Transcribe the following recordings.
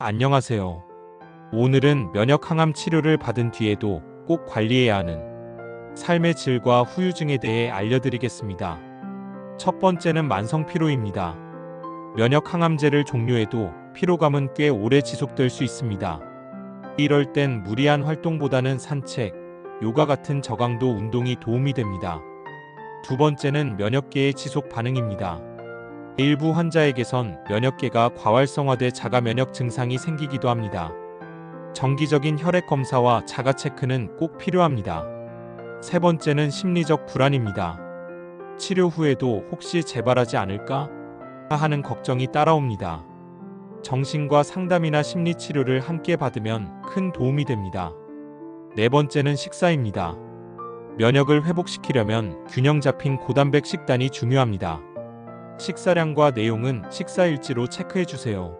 안녕하세요. 오늘은 면역 항암 치료를 받은 뒤에도 꼭 관리해야 하는 삶의 질과 후유증에 대해 알려드리겠습니다. 첫 번째는 만성 피로입니다. 면역 항암제를 종료해도 피로감은 꽤 오래 지속될 수 있습니다. 이럴 땐 무리한 활동보다는 산책, 요가 같은 저강도 운동이 도움이 됩니다. 두 번째는 면역계의 지속 반응입니다. 일부 환자에게선 면역계가 과활성화돼 자가 면역 증상이 생기기도 합니다. 정기적인 혈액 검사와 자가 체크는 꼭 필요합니다. 세 번째는 심리적 불안입니다. 치료 후에도 혹시 재발하지 않을까 하는 걱정이 따라옵니다. 정신과 상담이나 심리 치료를 함께 받으면 큰 도움이 됩니다. 네 번째는 식사입니다. 면역을 회복시키려면 균형 잡힌 고단백 식단이 중요합니다. 식사량과 내용은 식사일지로 체크해 주세요.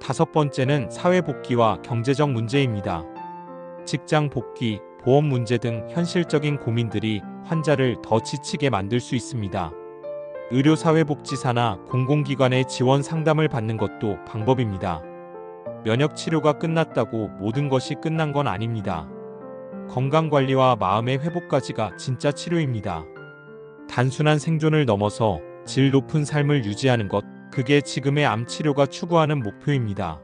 다섯 번째는 사회 복귀와 경제적 문제입니다. 직장 복귀, 보험 문제 등 현실적인 고민들이 환자를 더 지치게 만들 수 있습니다. 의료사회복지사나 공공기관의 지원 상담을 받는 것도 방법입니다. 면역 치료가 끝났다고 모든 것이 끝난 건 아닙니다. 건강 관리와 마음의 회복까지가 진짜 치료입니다. 단순한 생존을 넘어서 질 높은 삶을 유지하는 것, 그게 지금의 암 치료가 추구하는 목표입니다.